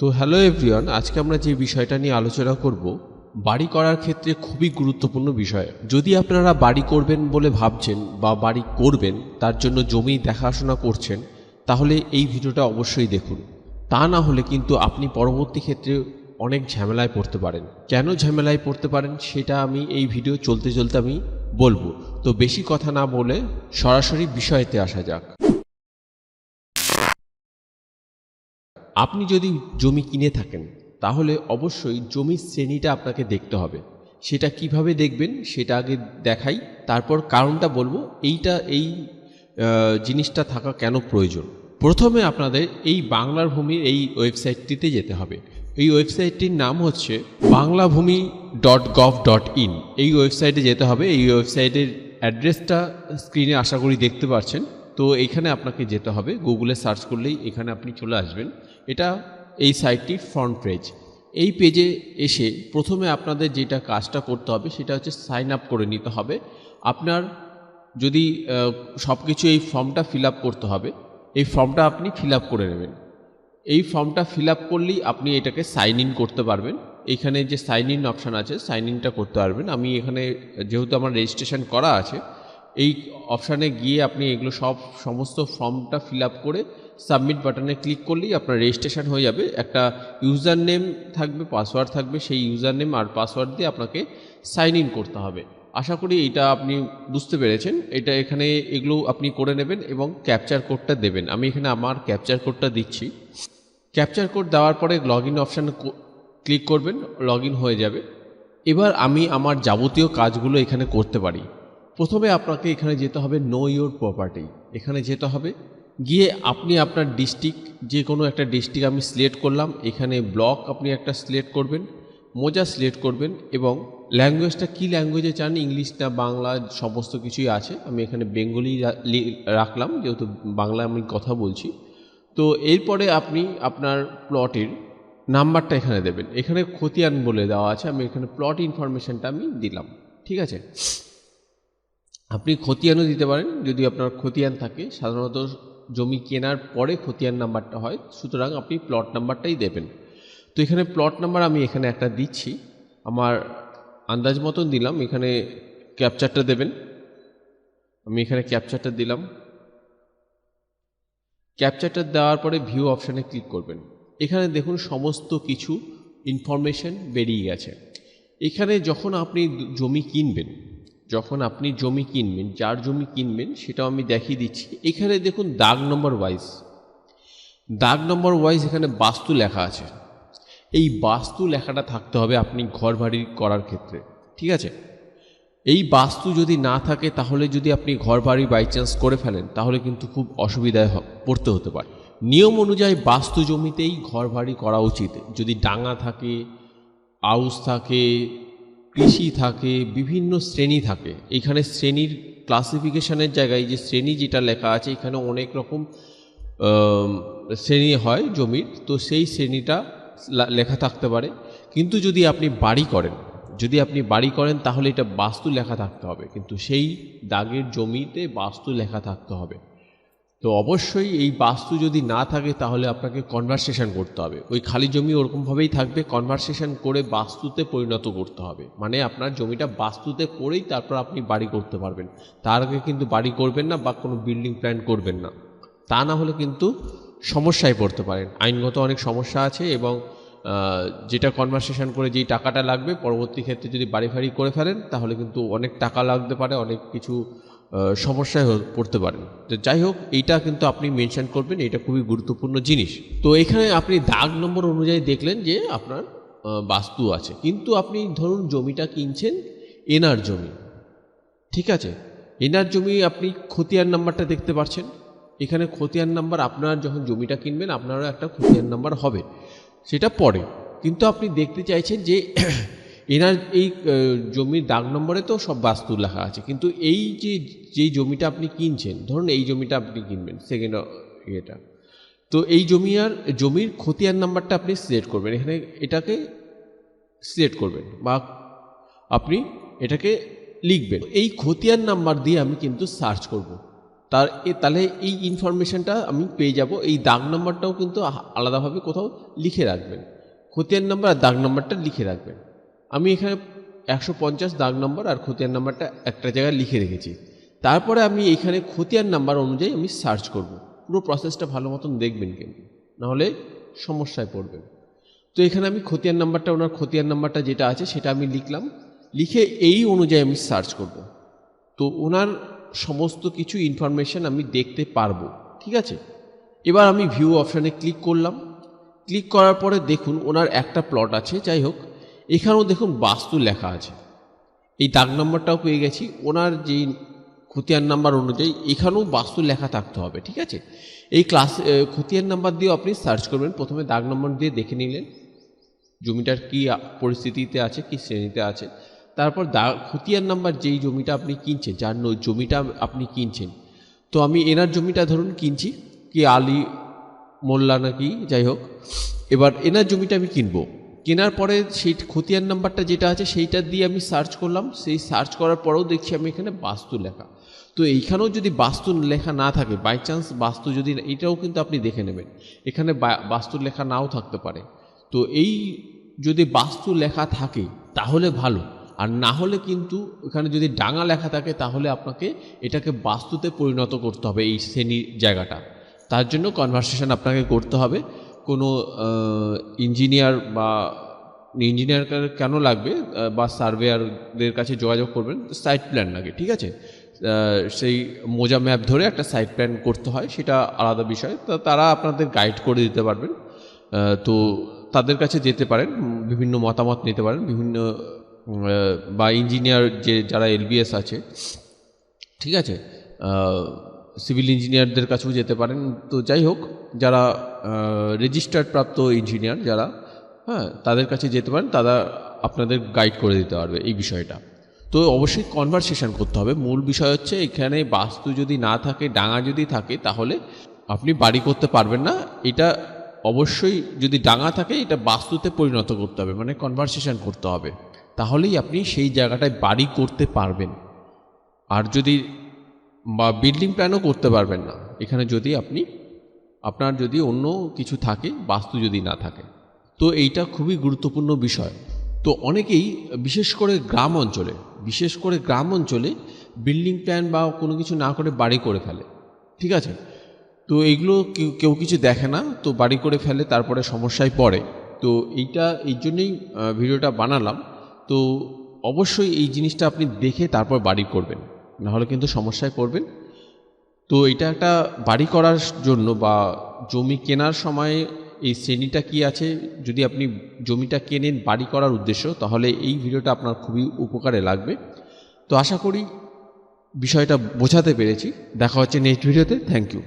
তো hello everyone, আজকে আমরা যে বিষয়টা নিয়ে আলোচনা করব, বাড়ি করার ক্ষেত্রে খুবই গুরুত্বপূর্ণ বিষয়। যদি আপনারা বাড়ি করবেন বলে ভাবছেন বা বাড়ি করবেন, তার জন্য জমি দেখাশোনা করছেন, তাহলে এই ভিডিওটা অবশ্যই দেখুন। তা না হলে কিন্তু আপনি পরবর্তী ক্ষেত্রে অনেক ঝামেলায় পড়তে পারেন। কেন ঝামেলায় পড়তে পারেন সেটা আমি এই ভিডিও চলতে চলতে আমি বলব। তো বেশি কথা না বলে সরাসরি বিষয়তে আসা যাক। আপনি যদি জমি কিনে থাকেন, তাহলে অবশ্যই জমির শ্রেণীটা আপনাকে দেখতে হবে। সেটা কীভাবে দেখবেন, সেটা আগে দেখাই, তারপর কারণটা বলব, এইটা, এই জিনিসটা থাকা কেন প্রয়োজন? প্রথমে আপনাদের এই বাংলার ভূমির এই ওয়েবসাইটটিতে যেতে হবে। এই ওয়েবসাইটটির নাম হচ্ছে Banglabhumi dot gov dot in. এই ওয়েবসাইটে যেতে হবে। এই ওয়েবসাইটের অ্যাড্রেসটা স্ক্রিনে আশা করি দেখতে পাচ্ছেন তো এখানে আপনাকে যেতে হবে। গুগলে সার্চ করলেই এখানে আপনি চলে আসবেন। এটা এই সাইটটির ফ্রন্ট পেজ এই পেজে এসে প্রথমে আপনাদের যেটা কাজটা করতে হবে সেটা হচ্ছে সাইন আপ করে নিতে হবে। আপনার যদি সব কিছু এই ফর্মটা ফিল করতে হবে, এই ফর্মটা আপনি ফিল করে নেবেন। এই ফর্মটা ফিল আপ করলেই আপনি এটাকে সাইন ইন করতে পারবেন। এখানে যে সাইন ইন অপশান আছে সাইন ইনটা করতে পারবেন। আমি এখানে যেহেতু আমার রেজিস্ট্রেশন করা আছে, এই অপশানে গিয়ে আপনি এগুলো সব সমস্ত ফর্মটা ফিল করে সাবমিট বাটনে ক্লিক করলেই আপনার রেজিস্ট্রেশন হয়ে যাবে। একটা ইউজার নেম থাকবে, পাসওয়ার্ড থাকবে, সেই ইউজার নেম আর পাসওয়ার্ড দিয়ে আপনাকে সাইন ইন করতে হবে। আশা করি এটা আপনি বুঝতে পেরেছেন। এটা এখানে এগুলো আপনি করে নেবেন এবং ক্যাপচার কোডটা দেবেন। আমি এখানে আমার ক্যাপচার কোডটা দিচ্ছি। ক্যাপচার কোড দেওয়ার পরে লগ ইন অপশানে ক্লিক করবেন লগ হয়ে যাবে। এবার আমি আমার যাবতীয় কাজগুলো এখানে করতে পারি। প্রথমে আপনাকে এখানে যেতে হবে নো ইয়োর প্রপার্টি এখানে যেতে হবে গিয়ে আপনি আপনার ডিস্ট্রিক্ট, যে কোনো একটা ডিস্ট্রিক্ট আমি সিলেক্ট করলাম, এখানে ব্লক আপনি একটা সিলেক্ট করবেন, মোজা সিলেক্ট করবেন এবং ল্যাঙ্গুয়েজটা কী ল্যাঙ্গুয়েজে চান ইংলিশ না বাংলা, সমস্ত কিছুই আছে, আমি এখানে বেঙ্গলি রাখলাম, যেহেতু বাংলা আমি কথা বলছি। তো এরপরে আপনি আপনার প্লটের নাম্বারটা এখানে দেবেন, এখানে খতিয়ান বলে দেওয়া আছে, আমি এখানে প্লট ইনফরমেশনটা আমি দিলাম, ঠিক আছে? আপনি খতিয়ানও দিতে পারেন, যদি আপনার খতিয়ান থাকে, সাধারণত জমি কেনার পরে খতিয়ান নাম্বারটা হয়, সুতরাং আপনি প্লট নাম্বারটাই দেবেন। তো এখানে প্লট নাম্বার আমি এখানে একটা দিচ্ছি। আমার আন্দাজ মতন দিলাম, এখানে ক্যাপচারটা দেবেন। আমি এখানে ক্যাপচারটা দিলাম। ক্যাপচারটা দেওয়ার পরে ভিউ অপশানে ক্লিক করবেন। এখানে দেখুন সমস্ত কিছু ইনফরমেশন বেরিয়ে গেছে। এখানে যখন আপনি জমি কিনবেন যখন আপনি জমি কিনবেন, যার জমি কিনবেন, সেটাও আমি দেখিয়ে দিচ্ছি। এখানে দেখুন দাগ নম্বর ওয়াইজ দাগ নম্বর ওয়াইজ এখানে বাস্তু লেখা আছে। এই বাস্তু লেখাটা থাকতে হবে আপনি ঘর বাড়ি করার ক্ষেত্রে, ঠিক আছে? এই বাস্তু যদি না থাকে, তাহলে যদি আপনি ঘর বাড়ি বাই চান্স করে ফেলেন, তাহলে কিন্তু খুব অসুবিধায় পড়তে হতে পারে। নিয়ম অনুযায়ী বাস্তু জমিতেই ঘর বাড়ি করা উচিত। যদি ডাঙা থাকে আউস থাকে কৃষি থাকে, বিভিন্ন শ্রেণি থাকে। এখানে শ্রেণির ক্লাসিফিকেশনের জায়গায় যে শ্রেণি যেটা লেখা আছে, এখানে অনেক রকম শ্রেণি হয় জমির, তো সেই শ্রেণীটা লেখা থাকতে পারে। কিন্তু যদি আপনি বাড়ি করেন, যদি আপনি বাড়ি করেন, তাহলে এটা বাস্তু লেখা থাকতে হবে। কিন্তু সেই দাগের জমিতে বাস্তু লেখা থাকতে হবে। তো অবশ্যই এই বাস্তু যদি না থাকে, তাহলে আপনাকে কনভারসেশন করতে হবে। ওই খালি জমি ওরকমভাবেই থাকবে কনভারসেশন করে বাস্তুতে পরিণত করতে হবে। মানে আপনার জমিটা বাস্তুতে করেই তারপর আপনি বাড়ি করতে পারবেন। তার আগে কিন্তু বাড়ি করবেন না বা কোনো বিল্ডিং প্ল্যান করবেন না। তা না হলে কিন্তু সমস্যায় পড়তে পারেন। আইনগত অনেক সমস্যা আছে এবং যেটা কনভারসেশন করে যেই টাকাটা লাগবে, পরবর্তী ক্ষেত্রে যদি বাড়ি ফাড়ি করে ফেলেন, তাহলে কিন্তু অনেক টাকা লাগতে পারে, অনেক কিছু সমস্যায় পড়তে পারেন। তো যাই হোক, এইটা কিন্তু আপনি মেনশন করবেন এটা খুবই গুরুত্বপূর্ণ জিনিস। তো এখানে আপনি দাগ নম্বর অনুযায়ী দেখলেন যে আপনার বাস্তু আছে। কিন্তু আপনি ধরুন জমিটা কিনছেন, এনার জমি। ঠিক আছে? এনার জমি আপনি খতিয়ান নাম্বারটা দেখতে পাচ্ছেন এখানে খতিয়ান নাম্বার, আপনার যখন জমিটা কিনবেন, আপনারও একটা খতিয়ান নাম্বার হবে। সেটা পরে। কিন্তু আপনি দেখতে চাইছেন যে এনার এই জমির দাগ নম্বরে তো সব বাস্তু লেখা আছে। কিন্তু এই যে যেই জমিটা আপনি কিনছেন, ধরুন এই জমিটা আপনি কিনবেন সেকেন্ড ইয়েটা। তো এই জমি আর, জমির খতিয়ান নাম্বারটা আপনি সিলেক্ট করবেন। এখানে এটাকে সিলেক্ট করবেন বা আপনি এটাকে লিখবেন। এই খতিয়ান নাম্বার দিয়ে আমি কিন্তু সার্চ করব। তার, এ, তাহলে এই ইনফরমেশনটা আমি পেয়ে যাব। এই দাগ নাম্বারটাও কিন্তু আলাদাভাবে কোথাও লিখে রাখবেন। খতিয়ান নাম্বার আর দাগ নাম্বারটা লিখে রাখবেন। আমি এখানে একশো পঞ্চাশ দাগ নাম্বার আর খতিয়ান নাম্বারটা একটা জায়গায় লিখে রেখেছি। তারপরে আমি এখানে খতিয়ান নাম্বার অনুযায়ী আমি সার্চ করব। পুরো প্রসেসটা ভালো মতন দেখবেন কিন্তু, নাহলে সমস্যায় পড়বেন। তো এখানে আমি খতিয়ান নাম্বারটা, ওনার খতিয়ান নাম্বারটা যেটা আছে সেটা আমি লিখলাম। লিখে এই অনুযায়ী আমি সার্চ করব। তো ওনার সমস্ত কিছু ইনফরমেশন আমি দেখতে পারব, ঠিক আছে? এবার আমি ভিউ অপশানে ক্লিক করলাম। ক্লিক করার পরে দেখুন, ওনার একটা প্লট আছে, যাই হোক এখানেও দেখুন বাস্তু লেখা আছে। এই দাগ নাম্বারটাও পেয়ে গেছি। ওনার যে খতিয়ান নাম্বার অনুযায়ী এখানেও বাস্তু লেখা থাকতে হবে, ঠিক আছে? এই ক্লাস খতিয়ান নাম্বার দিয়েও আপনি সার্চ করবেন। প্রথমে দাগ নম্বর দিয়ে দেখে নিলেন জমিটার কী পরিস্থিতিতে আছে, কী শ্রেণীতে আছে। তারপর দা, খতিয়ান নাম্বার যেই জমিটা আপনি কিনছেন, যার জমিটা আপনি কিনছেন, তো আমি এনার জমিটা ধরুন কিনছি, কি আলী মোল্লা নাকি, যাই হোক, এবার এনার জমিটা আমি কিনবো। কেনার পরে সেই খতিয়ান নাম্বারটা যেটা আছে সেইটা দিয়ে আমি সার্চ করলাম। সেই সার্চ করার পরেও দেখছি আমি এখানে বাস্তু লেখা। তো এইখানেও যদি বাস্তু লেখা না থাকে বাই চান্স বাস্তু যদি এটাও কিন্তু আপনি দেখে নেবেন। এখানে বাস্তু লেখা নাও থাকতে পারে। তো এই যদি বাস্তু লেখা থাকে, তাহলে ভালো। আর না হলে কিন্তু এখানে যদি ডাঙা লেখা থাকে, তাহলে আপনাকে এটাকে বাস্তুতে পরিণত করতে হবে এই শ্রেণির জায়গাটা। তার জন্য কনভারসেশন আপনাকে করতে হবে। কোনো ইঞ্জিনিয়ার বা ইঞ্জিনিয়ার কেন লাগবে বা সার্ভেয়ারদের কাছে যোগাযোগ করবেন? সাইট প্ল্যান লাগে, ঠিক আছে? সেই মোজা ম্যাপ ধরে একটা সাইট প্ল্যান করতে হয়, সেটা আলাদা বিষয়। তো তারা আপনাদের গাইড করে দিতে পারবেন। তো তাদের কাছে যেতে পারেন, বিভিন্ন মতামত নিতে পারেন, বিভিন্ন বা ইঞ্জিনিয়ার যে, যারা এলবিএস আছে, ঠিক আছে? সিভিল ইঞ্জিনিয়ারদের কাছেও যেতে পারেন। তো যাই হোক যারা রেজিস্টার্ড প্রাপ্ত ইঞ্জিনিয়ার যারা হ্যাঁ তাদের কাছে যেতে পারেন, তারা আপনাদের গাইড করে দিতে পারবে এই বিষয়টা। তো অবশ্যই কনভারসেশন করতে হবে। মূল বিষয় হচ্ছে এখানে বাস্তু যদি না থাকে, ডাঙা যদি থাকে, তাহলে আপনি বাড়ি করতে পারবেন না। এটা অবশ্যই যদি ডাঙা থাকে, এটা বাস্তুতে পরিণত করতে হবে মানে কনভারসেশন করতে হবে। তাহলেই আপনি সেই জায়গাটায় বাড়ি করতে পারবেন। আর যদি বা বিল্ডিং প্ল্যানও করতে পারবেন না, এখানে যদি আপনি আপনার যদি অন্য কিছু থাকে, বাস্তু যদি না থাকে। তো এইটা খুবই গুরুত্বপূর্ণ বিষয়। তো অনেকেই, বিশেষ করে গ্রাম অঞ্চলে, বিশেষ করে গ্রাম অঞ্চলে বিল্ডিং প্ল্যান বা কোনো কিছু না করে বাড়ি করে ফেলে। ঠিক আছে? তো এইগুলো কেউ কিছু দেখে না, তো বাড়ি করে ফেলে, তারপরে সমস্যায় পড়ে। তো এইটা, এই জন্যই ভিডিওটা বানালাম। তো অবশ্যই এই জিনিসটা আপনি দেখে তারপর বাড়ি করবেন। নাহলে কিন্তু সমস্যায় পড়বেন। তো এটা একটা বাড়ি করার জন্য বা জমি কেনার সময় এই শ্রেণীটা কি আছে? যদি আপনি জমিটা কেনেন বাড়ি করার উদ্দেশ্য, তাহলে এই ভিডিওটা আপনার খুবই উপকারে লাগবে। তো আশা করি বিষয়টা বোঝাতে পেরেছি। দেখা হচ্ছে নেক্সট ভিডিওতে। Thank you.